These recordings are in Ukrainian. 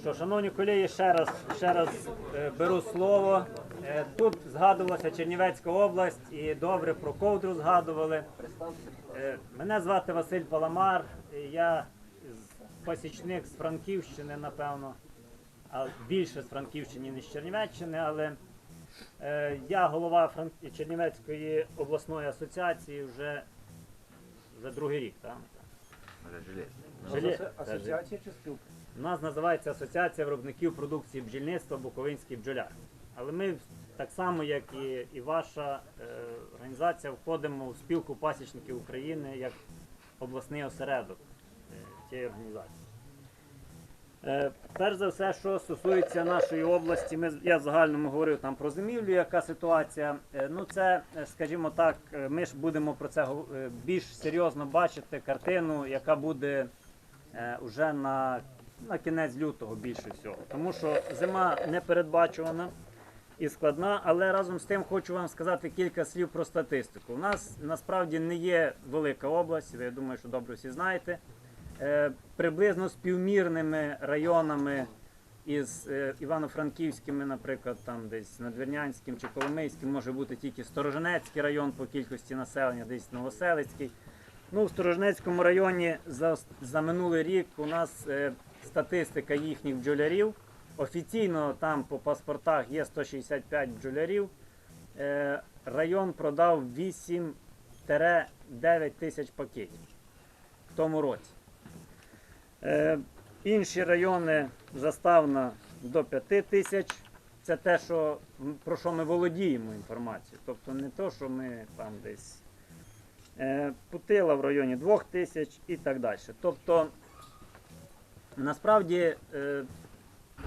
Що, шановні колеги, ще раз, ще раз е, беру слово. Е, Тут згадувалася Чернівецька область і добре про ковдру згадували. Е, Мене звати Василь Паламар, я з- пасічник з Франківщини, напевно, а більше з Франківщини, ніж з Чернівеччини, але е, я голова Франк- Чернівецької обласної асоціації вже, вже другий рік. Так? Желе- Асоціація чи спілка? У нас називається Асоціація виробників продукції бджільництва Буковинський бджоляр. Але ми так само, як і, і ваша е, організація, входимо в спілку пасічників України як обласний осередок е, цієї організації. Е, перш за все, що стосується нашої області, ми, я в загальному говорив там про зимівлю, яка ситуація. Е, ну це, е, скажімо так, е, ми ж будемо про це е, більш серйозно бачити картину, яка буде е, уже на, на кінець лютого більше всього. Тому що зима непередбачувана і складна, але разом з тим хочу вам сказати кілька слів про статистику. У нас насправді не є велика область, ви я думаю, що добре всі знаєте. Е, приблизно співмірними районами із е, Івано-Франківськими, наприклад, там десь Надвірнянським чи Коломийським може бути тільки Сторожинецький район по кількості населення, десь Новоселицький. Ну, в Сторожнецькому районі за, за минулий рік у нас е, статистика їхніх бджолярів. Офіційно там по паспортах є 165 бджолярів. Е, район продав 8-9 тисяч пакетів в тому році. Е, інші райони заставна до 5 тисяч. Це те, що, про що ми володіємо інформацією. Тобто не то, що ми там десь е, Путила в районі 2 тисяч і так далі. Тобто, насправді, е,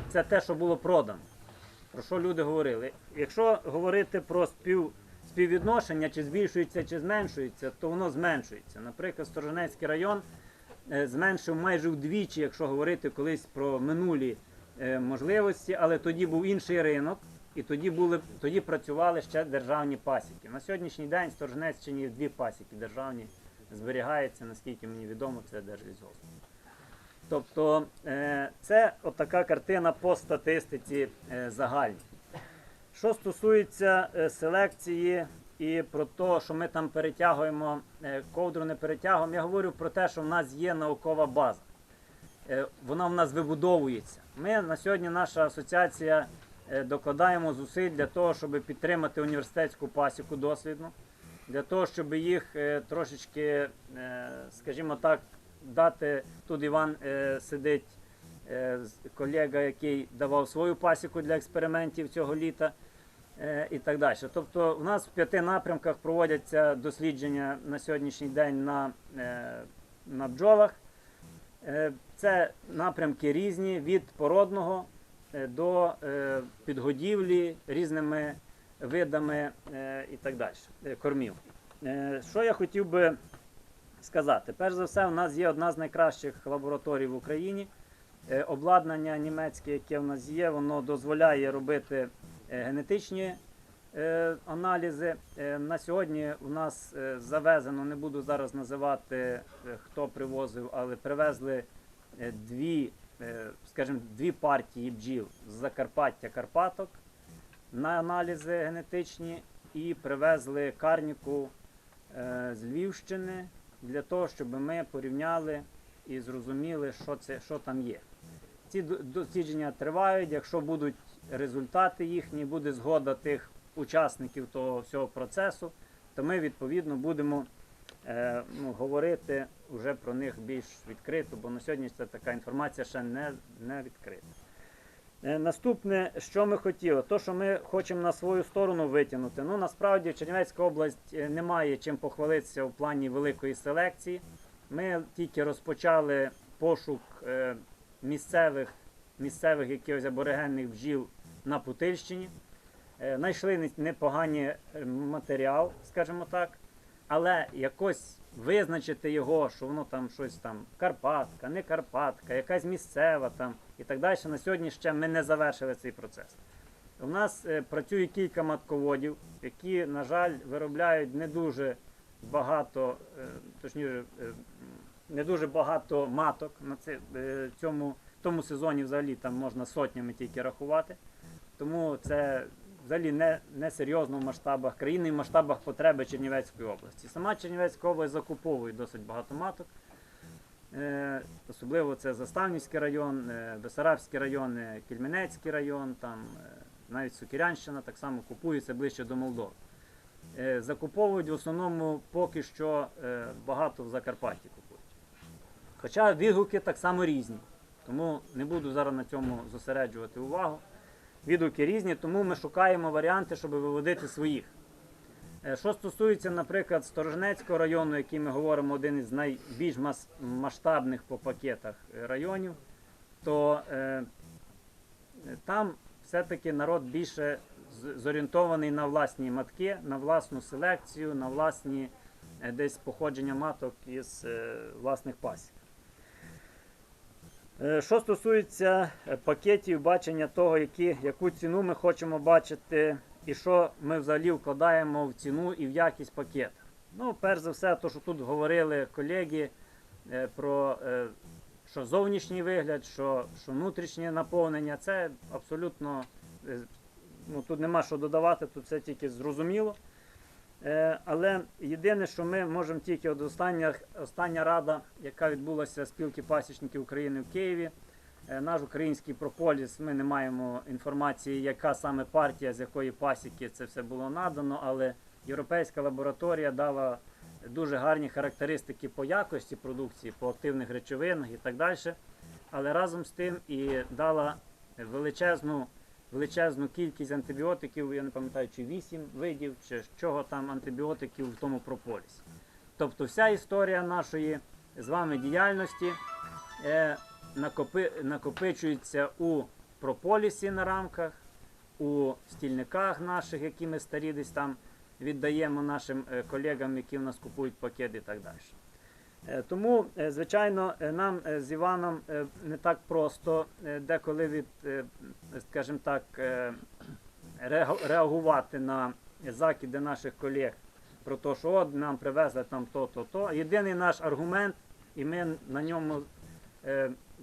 це те, що було продано. Про що люди говорили. Якщо говорити про спів, співвідношення, чи збільшується, чи зменшується, то воно зменшується. Наприклад, Сторожинецький район е, зменшив майже вдвічі, якщо говорити колись про минулі е, можливості, але тоді був інший ринок, і тоді були тоді працювали ще державні пасіки. На сьогоднішній день в Сторожнеччині дві пасіки державні зберігаються, наскільки мені відомо, це Держлісгосп. Тобто е, це отака картина по статистиці е, загальній. Що стосується е, селекції і про те, що ми там перетягуємо ковдру, не перетягуємо, я говорю про те, що в нас є наукова база. Вона в нас вибудовується. Ми на сьогодні, наша асоціація, докладаємо зусиль для того, щоб підтримати університетську пасіку дослідну, для того, щоб їх трошечки, скажімо так, дати. Тут Іван е, сидить, е, колега, який давав свою пасіку для експериментів цього літа е, і так далі. Тобто, у нас в п'яти напрямках проводяться дослідження на сьогоднішній день на, е, на бджолах. Е, Це напрямки різні від породного е, до е, підгодівлі різними видами е, і так далі, е, кормів. Е, Що я хотів би сказати? Перш за все, у нас є одна з найкращих лабораторій в Україні. Е, Обладнання німецьке, яке в нас є, воно дозволяє робити е, генетичні е, аналізи. На сьогодні у нас завезено, не буду зараз називати, хто привозив, але привезли дві, скажімо, дві партії бджіл з Закарпаття Карпаток на аналізи генетичні і привезли карніку з Львівщини для того, щоб ми порівняли і зрозуміли, що, це, що там є. Ці дослідження тривають. Якщо будуть результати їхні, буде згода тих учасників того всього процесу, то ми відповідно будемо е, ну, говорити вже про них більш відкрито, бо на сьогодні це така інформація ще не, не відкрита. Е, Наступне, що ми хотіли, то, що ми хочемо на свою сторону витягнути. Ну, насправді Чернівецька область е, не має чим похвалитися в плані великої селекції. Ми тільки розпочали пошук е, місцевих, місцевих якихось аборигенних бджіл на Путильщині. Знайшли непоганий матеріал, скажімо так, але якось визначити його, що воно там щось там Карпатка, не Карпатка, якась місцева там і так далі. На сьогодні ще ми не завершили цей процес. У нас е, працює кілька матководів, які, на жаль, виробляють не дуже багато, е, точніше, е, не дуже багато маток на це, е, цьому тому сезоні взагалі там можна сотнями тільки рахувати. Тому це взагалі не, не серйозно в масштабах країни і в масштабах потреби Чернівецької області. Сама Чернівецька область закуповує досить багато маток. Е, особливо це Заставнівський район, е, Бесарабський район, е, Кельменецький район, там е, навіть Сукірянщина так само купується ближче до Молдови. Е, закуповують в основному поки що е, багато в Закарпатті купують. Хоча відгуки так само різні. Тому не буду зараз на цьому зосереджувати увагу. Відгуки різні, тому ми шукаємо варіанти, щоб виводити своїх. Е, Що стосується, наприклад, Сторожнецького району, який ми говоримо, один із найбільш масштабних по пакетах е, районів, то е, там все-таки народ більше зорієнтований на власні матки, на власну селекцію, на власні е, десь походження маток із е, власних пасік. Е, Що стосується е, пакетів, бачення того, які, яку ціну ми хочемо бачити, і що ми взагалі вкладаємо в ціну і в якість пакета. Ну, перш за все, то, що тут говорили колеги е, про що зовнішній вигляд, що, що внутрішнє наповнення, це абсолютно ну, тут нема що додавати, тут все тільки зрозуміло. Е, Але єдине, що ми можемо тільки от остання, остання рада, яка відбулася спілки пасічників України в Києві. е, Наш український прополіс, ми не маємо інформації, яка саме партія, з якої пасіки це все було надано, але європейська лабораторія дала дуже гарні характеристики по якості продукції, по активних речовинах і так далі. Але разом з тим і дала величезну величезну кількість антибіотиків, я не пам'ятаю, чи 8 видів, чи чого там антибіотиків в тому прополісі. Тобто вся історія нашої з вами діяльності е, накопи, накопичується у прополісі на рамках, у стільниках наших, які ми старі десь там віддаємо нашим е, колегам, які в нас купують пакети і так далі. Е, Тому, е, звичайно, е, нам з Іваном не так просто деколи від, скажімо так, реагувати на закиди наших колег про те, що от нам привезли там то, то. Єдиний наш аргумент, і ми на ньому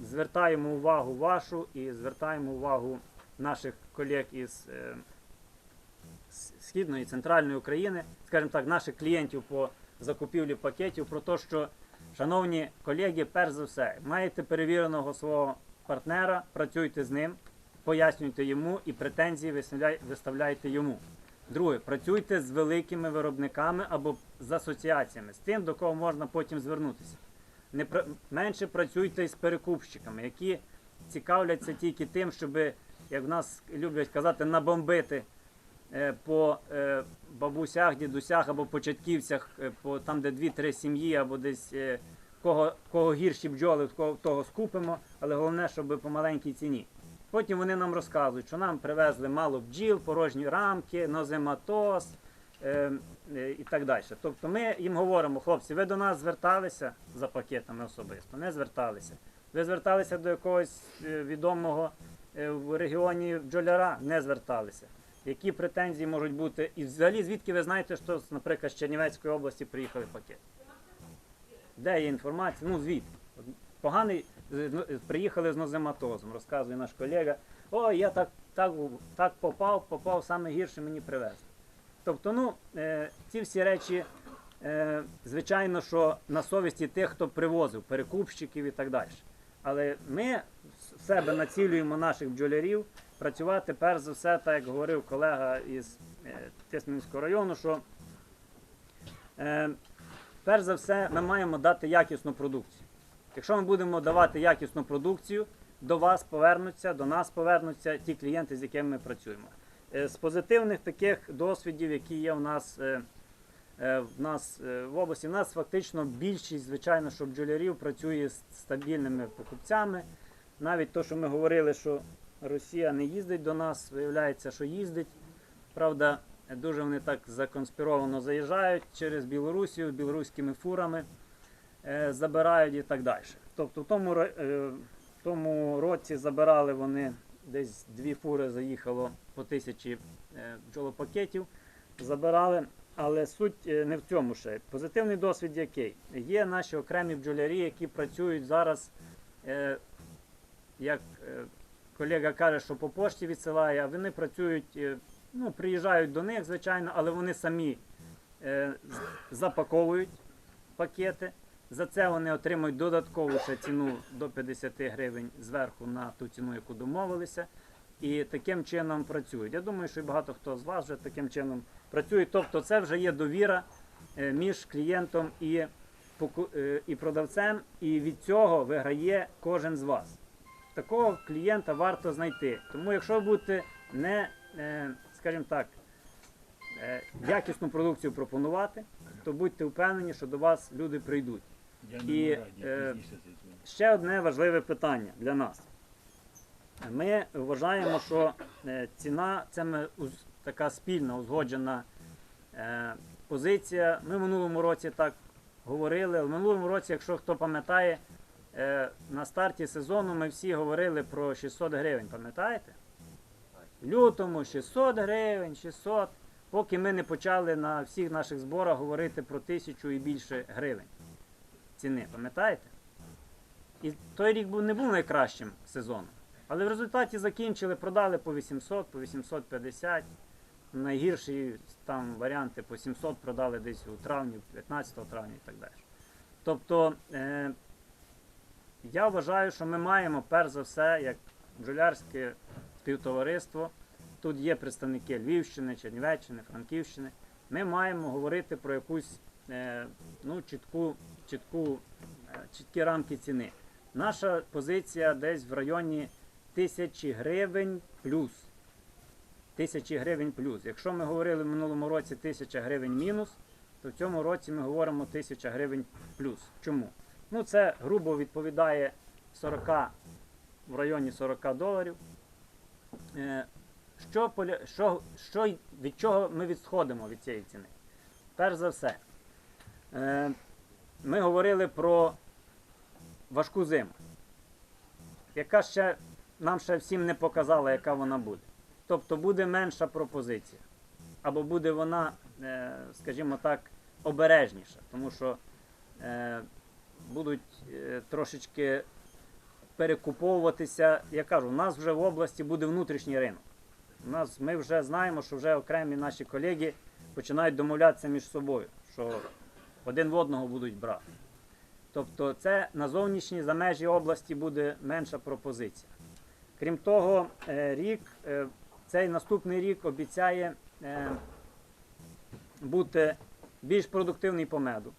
звертаємо увагу вашу і звертаємо увагу наших колег із Східної і центральної України, скажімо так, наших клієнтів по закупівлі пакетів про те, що, шановні колеги, перш за все, маєте перевіреного свого партнера, працюйте з ним, пояснюйте йому і претензії виставляйте йому. Друге, працюйте з великими виробниками або з асоціаціями, з тим, до кого можна потім звернутися. Не пра- менше працюйте з перекупщиками, які цікавляться тільки тим, щоб, як в нас люблять казати, набомбити по е, бабусях, дідусях або початківцях, е, по там, де дві-три сім'ї, або десь е, кого, кого гірші бджоли, того скупимо, але головне, щоб по маленькій ціні. Потім вони нам розказують, що нам привезли мало бджіл, порожні рамки, нозематоз е, е, і так далі. Тобто ми їм говоримо, хлопці, ви до нас зверталися за пакетами особисто, не зверталися. Ви зверталися до якогось е, відомого е, в регіоні бджоляра, не зверталися. Які претензії можуть бути? І взагалі, звідки ви знаєте, що, наприклад, з Чернівецької області приїхали пакети? Де є інформація? Ну, звідки? Поганий, приїхали з нозематозом, розказує наш колега. О, я так, так, так попав, попав саме гірше мені привезли. Тобто, ну, е, ці всі речі, е, звичайно, що на совісті тих, хто привозив, перекупщиків і так далі. Але ми в себе націлюємо наших бджолярів працювати перш за все, так як говорив колега із е, Тисменського району, що е, перш за все ми маємо дати якісну продукцію. Якщо ми будемо давати якісну продукцію, до вас повернуться, до нас повернуться ті клієнти, з якими ми працюємо. Е, З позитивних таких досвідів, які є в нас, е, в нас е, в області, в нас фактично більшість, звичайно, що бджолярів працює з стабільними покупцями. Навіть то, що ми говорили, що Росія не їздить до нас, виявляється, що їздить. Правда, дуже вони так законспіровано заїжджають через Білорусію, білоруськими фурами е, забирають і так далі. Тобто в тому, е, в тому році забирали вони десь дві фури заїхало по тисячі е, бджолопакетів, забирали. Але суть е, не в цьому ще. Позитивний досвід який? Є наші окремі бджолярі, які працюють зараз е, як е, колега каже, що по пошті відсилає, а вони працюють, е, ну, приїжджають до них, звичайно, але вони самі е, запаковують пакети. За це вони отримують додаткову ще ціну до 50 гривень зверху на ту ціну, яку домовилися. І таким чином працюють. Я думаю, що і багато хто з вас вже таким чином працює. Тобто це вже є довіра е, між клієнтом і, е, і продавцем, і від цього виграє кожен з вас. Такого клієнта варто знайти. Тому якщо ви будете не, е, скажімо так, якісну продукцію пропонувати, то будьте впевнені, що до вас люди прийдуть. Я І, е. Ще одне важливе питання для нас. Ми вважаємо, що е, ціна це така спільна, узгоджена е, позиція. Ми в минулому році так говорили. В минулому році, якщо хто пам'ятає, е, на старті сезону ми всі говорили про 600 гривень. Пам'ятаєте? В лютому 600 гривень, 600, поки ми не почали на всіх наших зборах говорити про тисячу і більше гривень ціни. Пам'ятаєте? І той рік був, не був найкращим сезоном. Але в результаті закінчили, продали по 800, по 850. Найгірші там варіанти по 700 продали десь у травні, 15 травня і так далі. Тобто е, я вважаю, що ми маємо перш за все, як бджолярське співтовариство, тут є представники Львівщини, Чернівеччини, Франківщини. Ми маємо говорити про якусь е, ну, чітку, чітку, е, чіткі рамки ціни. Наша позиція десь в районі тисячі гривень плюс. Тисячі гривень плюс. Якщо ми говорили в минулому році тисяча гривень мінус, то в цьому році ми говоримо тисяча гривень плюс. Чому? Ну це грубо відповідає 40, в районі 40 доларів. Е, Що, що, що, від чого ми відходимо від цієї ціни? Перш за все, е, ми говорили про важку зиму, яка ще нам ще всім не показала, яка вона буде. Тобто буде менша пропозиція. Або буде вона, е, скажімо так, обережніша, тому що е, будуть е, трошечки перекуповуватися. Я кажу, у нас вже в області буде внутрішній ринок. У нас, ми вже знаємо, що вже окремі наші колеги починають домовлятися між собою, що один в одного будуть брати. Тобто це на зовнішній за межі області буде менша пропозиція. Крім того, е, рік, е, цей наступний рік обіцяє е, бути більш продуктивний по меду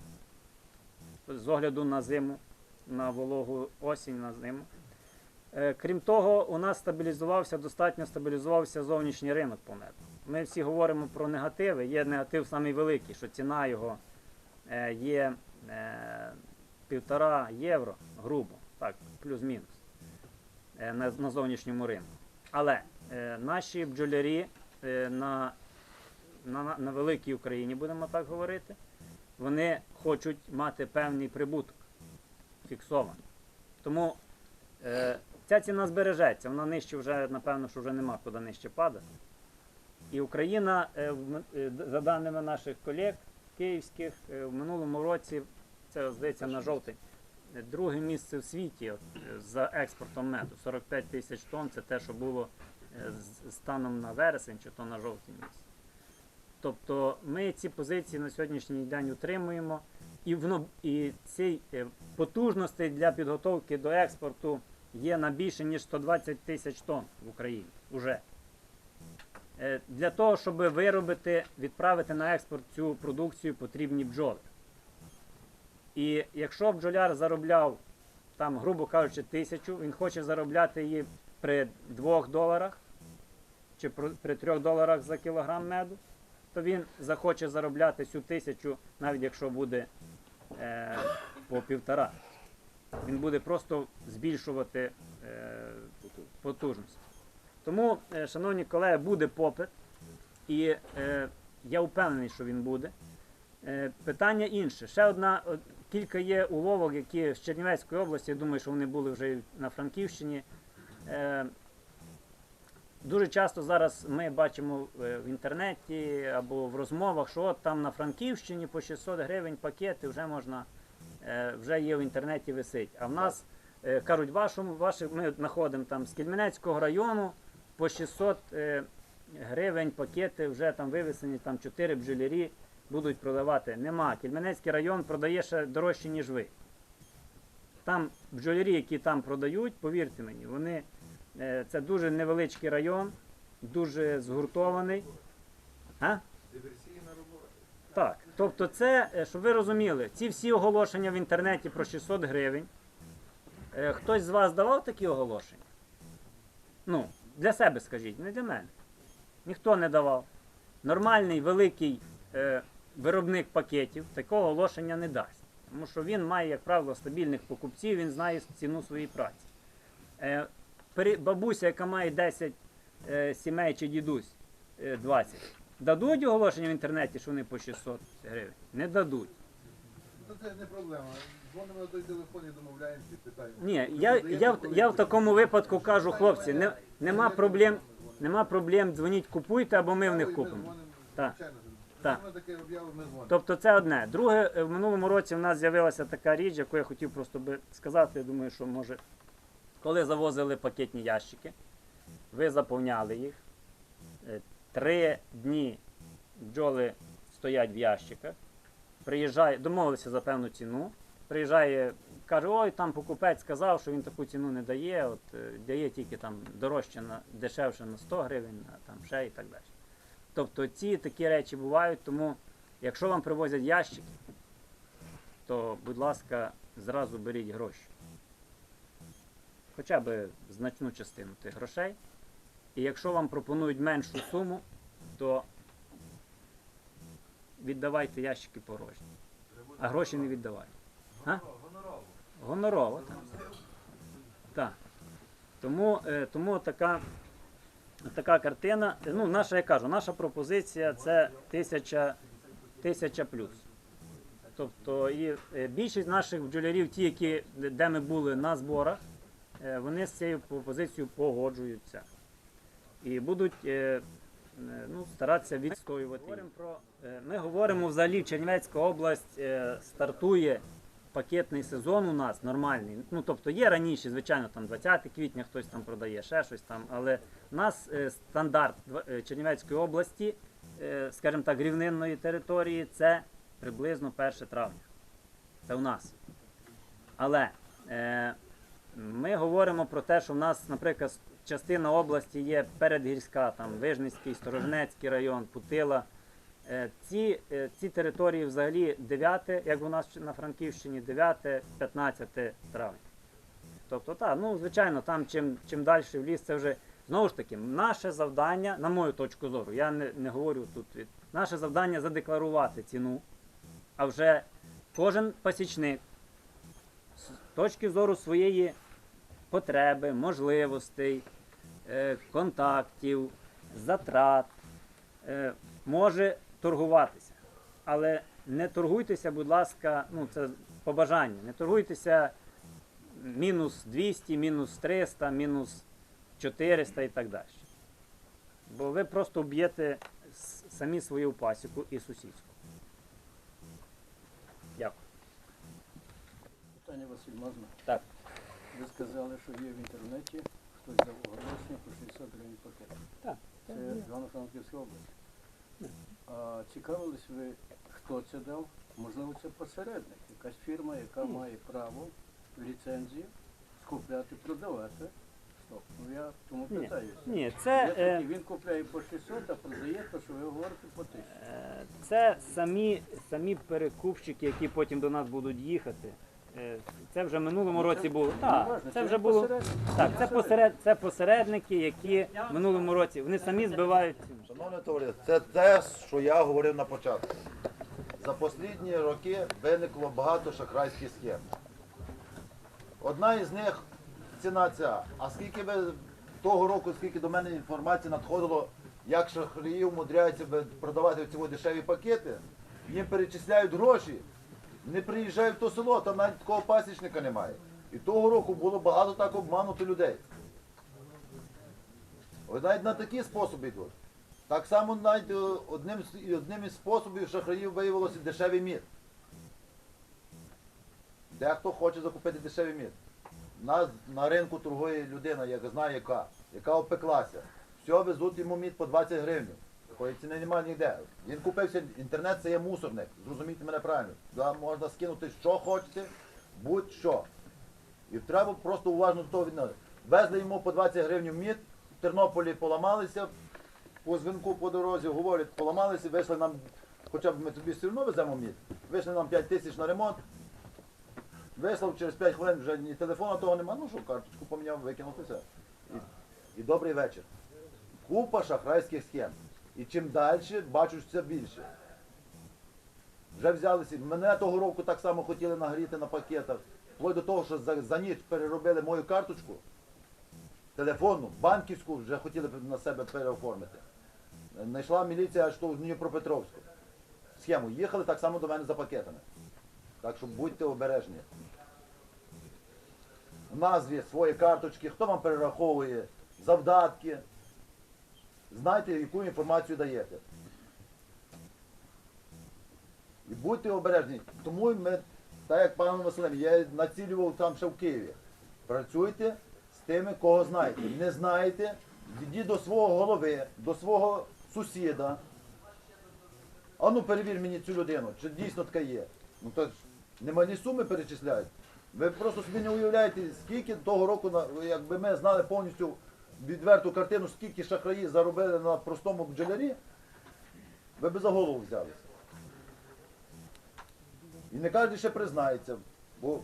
з огляду на зиму, на вологу осінь, на зиму. Крім того, у нас стабілізувався, достатньо стабілізувався зовнішній ринок по меду. Ми всі говоримо про негативи. Є негатив самий великий, що ціна його є півтора євро, грубо, так, плюс-мінус на, на зовнішньому ринку. Але е, наші бджолярі е, на, на, на- великій Україні, будемо так говорити, вони хочуть мати певний прибуток фіксований. Тому е, ця ціна збережеться, вона нижче вже, напевно, що вже нема куди нижче падати. І Україна, е, е, за даними наших колег київських, е, в минулому році, це здається на жовтень, е, друге місце в світі от, е, за експортом меду. 45 тисяч тонн це те, що було е, станом на вересень чи то на жовтень місяць. Тобто ми ці позиції на сьогоднішній день утримуємо, і, воно, і ці е, потужності для підготовки до експорту є на більше ніж 120 тисяч тонн в Україні уже. Е, Для того, щоб виробити, відправити на експорт цю продукцію, потрібні бджоли. І якщо бджоляр заробляв, там, грубо кажучи, тисячу, він хоче заробляти її при 2 доларах чи при 3 доларах за кілограм меду, то він захоче заробляти цю тисячу, навіть якщо буде е, по півтора. Він буде просто збільшувати е, потужність. Тому, е, шановні колеги, буде попит, і е, я впевнений, що він буде. Е, питання інше. Ще одна, кілька є уловок, які з Чернівецької області, я думаю, що вони були вже на Франківщині. Е, Дуже часто зараз ми бачимо е, в інтернеті або в розмовах, що от там на Франківщині по 600 гривень пакети вже можна, е, вже є в інтернеті висить. А в нас Е, Кажуть, вашому, ваші, ми знаходимо там з Кільменецького району по 600 е, гривень пакети вже там вивезені, там 4 бджолярі будуть продавати. Нема. Кільменецький район продає ще дорожче, ніж ви. Там бджолярі, які там продають, повірте мені, вони, е, це дуже невеличкий район, дуже згуртований. А? Так, тобто це, е, щоб ви розуміли, ці всі оголошення в інтернеті про 600 гривень. е, Хтось з вас давав такі оголошення? Ну, для себе скажіть, не для мене. Ніхто не давав. Нормальний великий е, виробник пакетів такого оголошення не дасть. Тому що він має, як правило, стабільних покупців, він знає ціну своєї праці. Е, бабуся, яка має 10 е, сімей чи дідусь е, 20, Дадуть оголошення в інтернеті, що вони по 600 гривень? Не дадуть. Ну це не проблема. Дзвонимо на той телефон і домовляємося, питаємо. Ні, я, я, в- я в такому випадку кажу, хлопці, не, нема проблем, нема проблем, дзвоніть, купуйте, або ми в них купимо. Так. Так. Так. Тобто це одне. Друге, е, в минулому році в нас з'явилася така річ, яку я хотів просто би сказати. Я думаю, що може, коли завозили пакетні ящики, ви заповняли їх. е, Три дні бджоли стоять в ящиках, приїжджає, домовилися за певну ціну. Приїжджає, каже, ой, там покупець сказав, що він таку ціну не дає, от е, дає тільки там дорожче на дешевше на 100 гривень, на там ще і так далі. Тобто ці такі речі бувають, тому якщо вам привозять ящики, то, будь ласка, зразу беріть гроші. Хоча б значну частину тих грошей. І якщо вам пропонують меншу суму, то віддавайте ящики порожні. А гроші не віддавайте. А? Гонорово. так. Так. Тому, е, тому така, така картина. Ну, наша, я кажу, наша пропозиція це тисяча, тисяча плюс. Тобто і е, більшість наших бджолярів, ті, які, де ми були на зборах, е, вони з цією пропозицією погоджуються. І будуть е, ну, старатися відстоювати. її. Говоримо ми говоримо взагалі, Чернівецька область стартує пакетний сезон у нас нормальний. Ну, тобто є раніше, звичайно, там 20 квітня хтось там продає, ще щось там, але у нас е, стандарт е, Чернівецької області, е, скажімо так, рівнинної території, це приблизно 1 травня. Це у нас. Але е, ми говоримо про те, що в нас, наприклад, частина області є передгірська, там Вижницький, Сторожнецький район, Путила. Е, Ці, е, ці території взагалі 9, як у нас на Франківщині, 9-15 травня. Тобто, так, ну звичайно, там чим, чим далі в ліс, це вже знову ж таки наше завдання, на мою точку зору, я не, не говорю тут від. Наше завдання задекларувати ціну, а вже кожен пасічник з точки зору своєї потреби, можливостей, е, контактів, затрат може торгуватися. Але не торгуйтеся, будь ласка, ну це побажання. Не торгуйтеся мінус 200, мінус 300, мінус 400 і так далі. Бо ви просто вб'єте с- самі свою пасіку і сусідську. Дякую. Питання Василь, можна? Так. Ви сказали, що є в інтернеті хтось дав оголошення по 60 гривень пакет. Так. Це Івано-Франківська область. А цікавились ви, хто це дав? Можливо, це посередник, якась фірма, яка має право в ліцензії скупляти, продавати. Стоп. Ну я тому Ні. питаюся. Ні, це. Є Е, він купляє по 600, а продає те, що ви говорите, по 1000. Е, Це самі, самі перекупщики, які потім до нас будуть їхати. Е, Це вже в минулому Ну, році було. Так, це вже було. Так, це посеред, це посередники, які в минулому році вони самі збивають. ціну. Шановне товариство, це те, що я говорив на початку. За останні роки виникло багато шахрайських схем. Одна із них ціна ця. А скільки ви того року, скільки до мене інформації надходило, як шахраї умудряються продавати ці дешеві пакети, їм перечисляють гроші, не приїжджають в то село, там навіть такого пасічника немає. І того року було багато так обмануто людей. Ви навіть на такі способи йдуть. Так само навіть е, одним, одним із способів шахраїв виявилося дешевий мід. Дехто хоче закупити дешевий мід. на, на ринку торгує людина, яка знає яка, яка опеклася. Все везуть йому мід по 20 гривень. Такої немає ніде. Він купився, інтернет це є мусорник, зрозумійте мене правильно. Туди можна скинути що хочете, будь-що. І треба просто уважно до того відносити. Везли йому по 20 гривень мід, в Тернополі поламалися, по дзвінку по дорозі говорять, поламалися, вийшли нам, хоча б ми тобі все одно веземо мід, вийшли нам 5 тисяч на ремонт, вислав через 5 хвилин вже ні телефона того нема, ну що, карточку поміняв, викинув і все. І, і добрий вечір. Купа шахрайських схем. І чим далі, бачу, що це більше. Вже взялися. Мене того року так само хотіли нагріти на пакетах. Вплоть до того, що за, за ніч переробили мою карточку, телефонну, банківську вже хотіли на себе переоформити. Знайшла міліція аж в Дніпропетровську. Схему. Їхали так само до мене за пакетами. Так що будьте обережні. В назві свої карточки, хто вам перераховує завдатки. Знайте, яку інформацію даєте. І будьте обережні. Тому ми, так як пан Василем, я націлював там ще в Києві. Працюйте з тими, кого знаєте. Не знаєте, йдіть до свого голови, до свого сусіда. А ну перевір мені цю людину, чи дійсно така є. Ну то ж немалі суми перечисляють. Ви просто собі не уявляєте, скільки того року, якби ми знали повністю відверту картину, скільки шахраї заробили на простому бджолярі, ви б за голову взялися. І не кожен ще признається. Бо,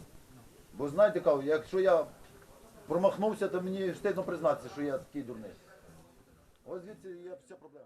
бо знаєте, якщо я промахнувся, то мені стидно признатися, що я такий дурний. Ось звідси є вся проблема.